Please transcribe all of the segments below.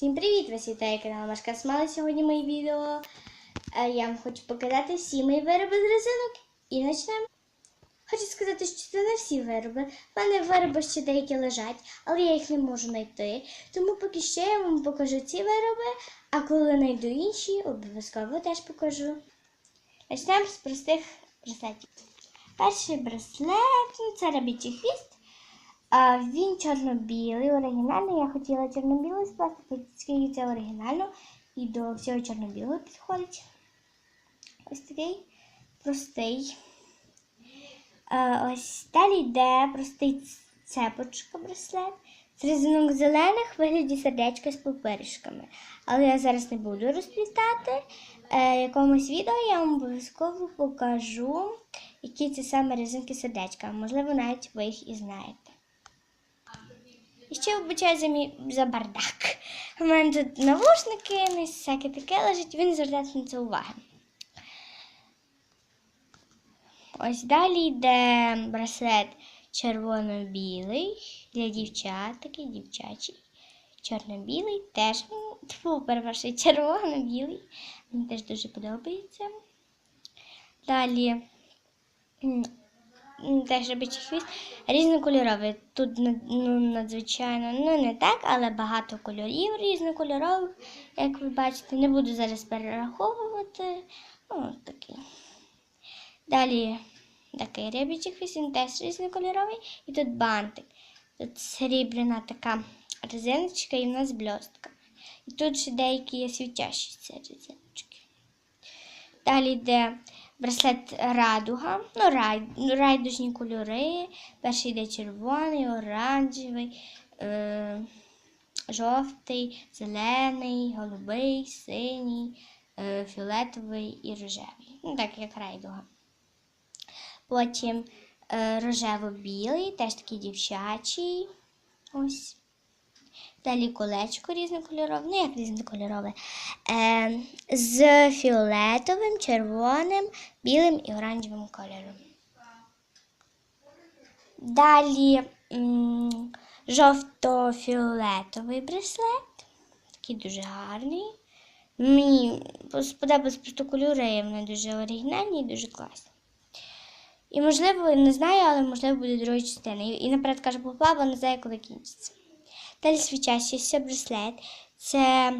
Всім привіт! Вас вітає канал Машка Смали. Сьогодні моє відео. Е, Я вам хочу показати всі мої вироби з резинок і почнемо. Хочу сказати, що це не всі вироби. У мене вироби ще деякі лежать, але я їх не можу знайти. Тому поки що я вам покажу ці вироби, а коли знайду інші, обов'язково теж покажу. Почнемо з простих браслетів. Перший браслет ну, це рабічий хвіст. А, він чорно-білий, оригінальний. Я хотіла чорно-білий з оскільки це оригінально і до всього чорно-білого підходить. Ось такий простий. А, ось далі йде простий цепочка браслет. З резинок зелених вигляді сердечка з папиришками. Але я зараз не буду розплітати. Е, якомусь відео я вам обов'язково покажу, які це саме резинки сердечка. Можливо, навіть ви їх і знаєте. І ще вибачаю за мій за бардак. У мене тут навушники, ну, всяке таке лежить, він звертає на це уваги. Ось далі йде браслет червоно-білий для дівчат, такий дівчачий. Чорно-білий теж, тьфу, перепрошую, червоно-білий. Мені теж дуже подобається. Далі теж робочий хвіст різнокольоровий. Тут ну, надзвичайно, ну не так, але багато кольорів різнокольорових, як ви бачите. Не буду зараз перераховувати. Ну, такий. Далі такий рябічий хвіст, він теж різнокольоровий. І тут бантик. Тут срібляна така резиночка і в нас блістка. І тут ще деякі є світящі резиночки. Далі йде браслет радуга, ну, рай, райдужні кольори. Перший йде червоний, оранжевий, е, жовтий, зелений, голубий, синій, е, фіолетовий і рожевий. Ну, так як райдуга. Потім е, рожево-білий, теж такий дівчачий. Ось. Далі колечко різнокольорове, ну як різнокольорове, е, з фіолетовим, червоним, білим і оранжевим кольором. Далі жовто-фіолетовий браслет, такий дуже гарний. Мені сподобались просто кольори, вони дуже оригінальні і дуже класні. І, можливо, не знаю, але можливо буде друга частина. І, і наперед каже, попла, бо не знаю, коли кінчиться. Далі свічащийся браслет. Це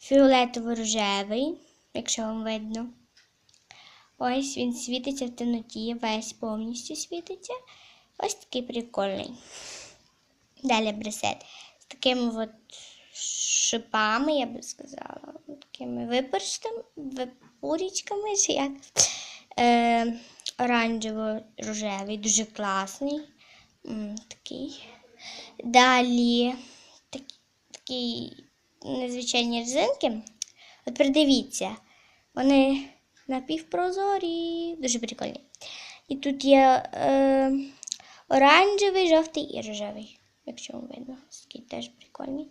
фіолетово-рожевий, якщо вам видно. Ось він світиться в темноті, весь повністю світиться. Ось такий прикольний. Далі браслет з такими от шипами, я би сказала, такими випорчками, випурічками, чи як е, оранжево-рожевий, дуже класний. М, такий. Далі такі, такі незвичайні резинки. От придивіться, вони напівпрозорі, дуже прикольні. І тут є е, оранжевий, жовтий і рожевий, якщо вам видно, такий теж прикольний.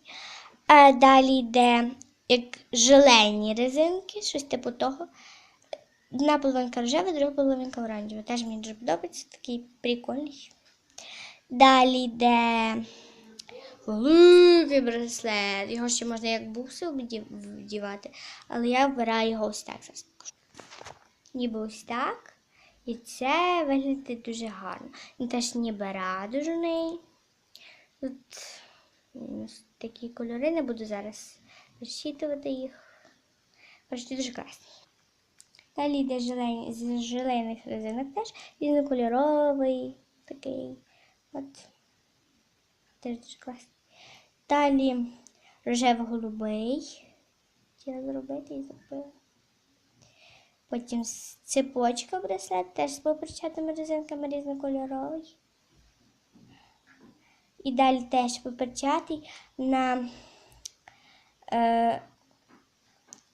А далі йде як желені резинки, щось типу того. Одна половинка рожева, друга половинка оранжева. Теж мені дуже подобається, такий прикольний. Далі йде великий браслет. Його ще можна як буси вдівати, але я вбираю його ось так. Ніби ось так. І це виглядає дуже гарно. Він теж ніби радужний. Тут такі кольори, не буду зараз розчитувати їх. Коротше, дуже класні. Далі йде з желейних резинок теж різнокольоровий такий. От. Теж дуже класний. Далі рожево-голубий. Хотіла зробити і зробила. Потім цепочка браслет, теж з поперчатими резинками різнокольоровий. І далі теж поперчатий на е,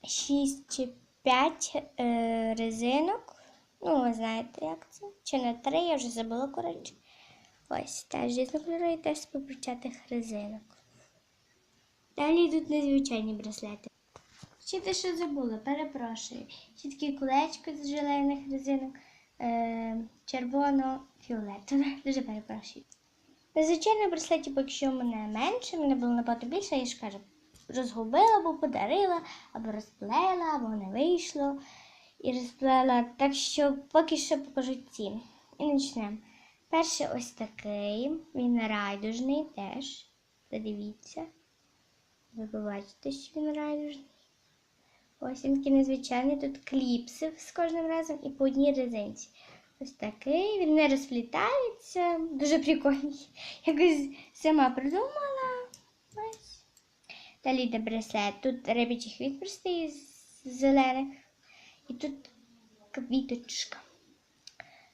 6 чи 5 е, резинок. Ну, ви знаєте, як це? Чи на 3, я вже забула, коротше. Ось, теж різнокольорові, теж з поперчатих резинок. Далі йдуть незвичайні браслети. Ще те, що забула, перепрошую. Ще такі кулечко з желейних резинок, е, червоно-фіолетове. Дуже перепрошую. Звичайно, браслетів поки що мене менше, мене було набагато більше, я ж кажу, розгубила, або подарила, або розплела, або не вийшло і розплела. Так що поки що покажу ці. І почнемо. Перший ось такий, він райдужний теж. Подивіться. Ви побачите, що він райдужний. Ось він такий незвичайний. Тут кліпси з кожним разом і по одній резинці. Ось такий, він не розплітається, дуже прикольний. Якось сама придумала. Ось. Далі йде браслет. Тут рибячий хвіст простий з зелених. І тут квіточка.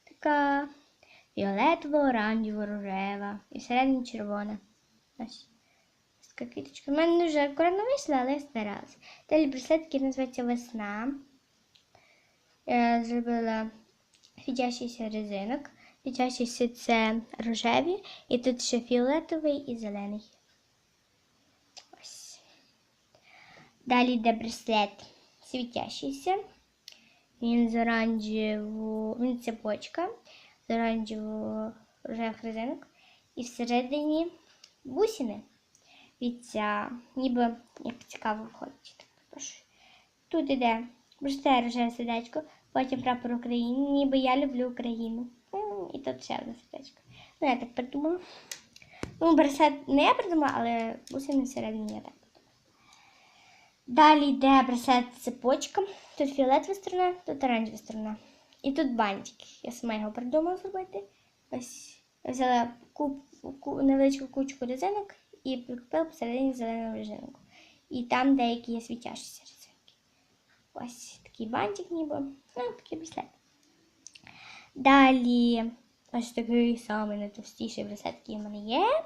Така фіолетова, оранжева, рожева. І всередині червона. Квіточка. У мене дуже акуратно вийшла, але я старалась. Далі браслет, який називається весна. Я зробила світящийся резинок. Світящийся це рожеві, і тут ще фіолетовий і зелений. Ось. Далі йде браслет світящийся. Він з оранжевого, він цепочка з оранжевого резинок. І всередині бусини. Віця, ніби як цікаво входить. Тут іде просте рожеве сердечко, потім прапор України, ніби я люблю Україну. І тут ще одне сердечко. Ну, я так придумала. Ну, браслет не я придумала, але бусини всередині я так придумала. Далі йде браслет цепочка. Тут фіолетова сторона, тут оранжева сторона. І тут бантик. Я сама його придумала зробити. Ось взяла куп, ку, невеличку кучку резинок і прикупила посередині зелену резинку. І там деякі є світящіся резинки. Ось такий бантик ніби. Ну, такий браслет. Далі ось такий самий найтовстіший браслет, який в мене є.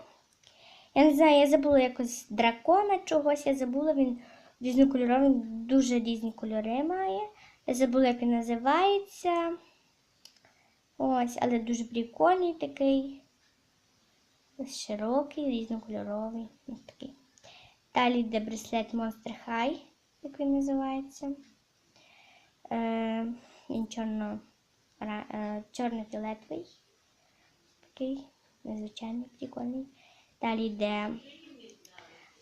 Я не знаю, я забула якось дракона чогось, я забула, він різнокольоровий, дуже різні кольори має. Забула, як він називається. Ось, але дуже прикольний такий. Широкий, різнокольоровий. Ось такий. Далі йде браслет Monster High, як він називається. Е, він чорно, е, чорно-фіолетовий. Такий незвичайний, прикольний. Далі йде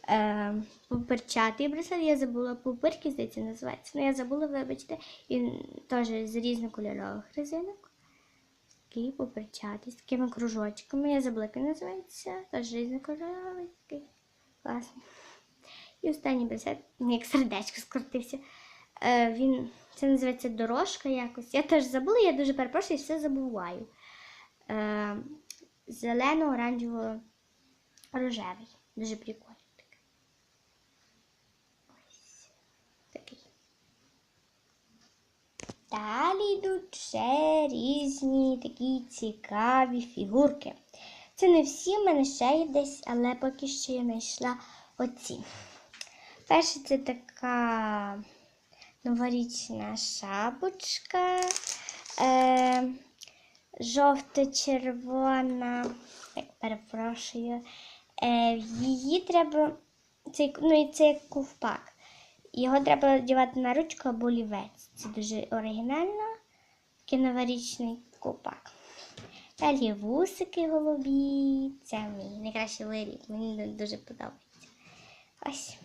е, пуперчатий браслет. Я забула пуперки, здається, називається. Ну, я забула, вибачте. Він теж з різнокольорових резинок. Такий пуперчатий, з такими кружочками. Я забула, як називається. Теж різнокольоровий такий. Класний. І останній браслет, як сердечко скрутився. Е, він, це називається дорожка якось. Я теж забула, я дуже перепрошую, все забуваю. Е, Зелено-оранжево-рожевий. Дуже прикольний такий. Ось такий. Далі йдуть ще різні такі цікаві фігурки. Це не всі, в мене ще є десь, але поки що я знайшла оці. Перша це така новорічна шапочка. Е, жовто-червона. Так, перепрошую. Е, її треба. Це, ну, і це як ковпак. Його треба надівати на ручку або олівець. Це дуже оригінально. Такий новорічний ковпак. Далі вусики голубі. Це мій найкращий виріб. Мені дуже подобається. Ось.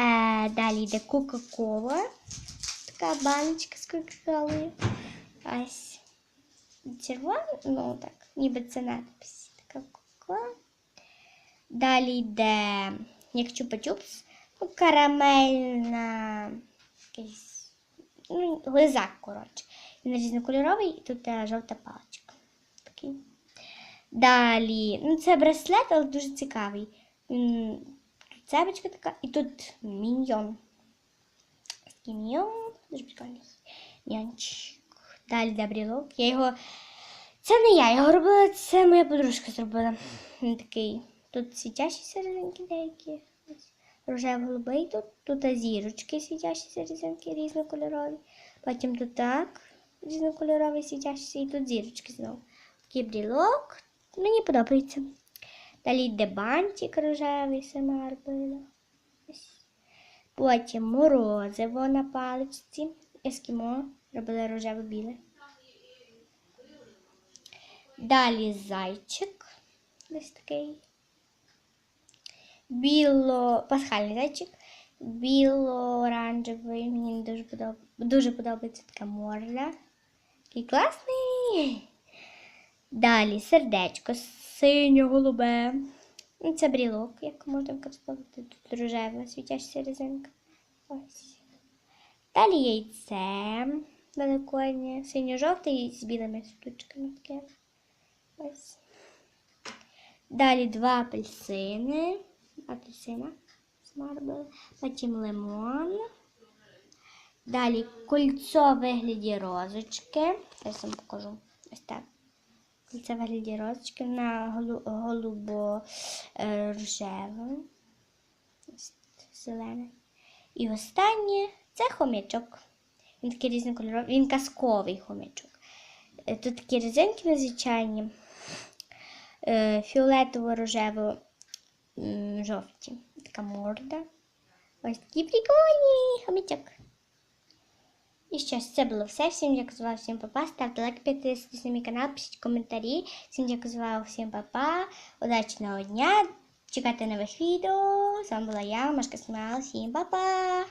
Е, далі йде Кока-Кола. Така баночка з Кока-Колою. Ось. Червона, ну так, ніби це надпись. Така Кока-Кола. Далі йде як чупа-чупс. Ну, карамельна. Якийсь. Ну, глизак, коротше. Він різнокольоровий і тут е, жовта паличка. Такий. Далі. Ну, це браслет, але дуже цікавий. Тут цепочка така, і тут міньйон. Такий міньйон. Дуже прикольний. Міньйончик. Далі йде брілок. Я його. Це не я його робила, це моя подружка зробила. Він такий. Тут світящіся резинки деякі. Ось. Рожево-голубий тут. Тут зірочки світящіся резинки різнокольорові. Потім тут так. Різнокольоровий світящийся. І тут зірочки знову. Такий брілок. Мені подобається. Далі йде бантик рожевий, сама. Потім морозиво на паличці. Ескімо робила рожево-біле. Далі зайчик. десь такий. Біло, пасхальний зайчик. Біло-оранжевий. Мені дуже, подоб... дуже подобається така морда. Такий класний. Далі сердечко синьо-голубе. Ну, Це брілок, як можна використовувати. Тут рожева світяща резинка. Ось. Далі яйце великоднє, синьо-жовте і з білими штучками таке. Ось. Далі два апельсини. Апельсина змарбили. Потім лимон. Далі кольцо вигляді розочки. Зараз вам покажу. Ось так. Кольцо вигляді розочки на голубо е, рожеве. Зелене. І останнє це хомячок. Він такий різнокольоровий, він казковий хомячок. Е, Тут такі резинки незвичайні, е, фіолетово-рожево жовті. Така морда. Ось такі прикольні хомячок. І що ж, це було все. Всім дякую за увагу, всім папа. Ставте лайк, підписуйтесь на мій канал, пишіть коментарі. Всім дякую за увагу, всім папа. Удачного дня. Чекайте нових відео. З вами була я, Машка Сміла. Всім папа.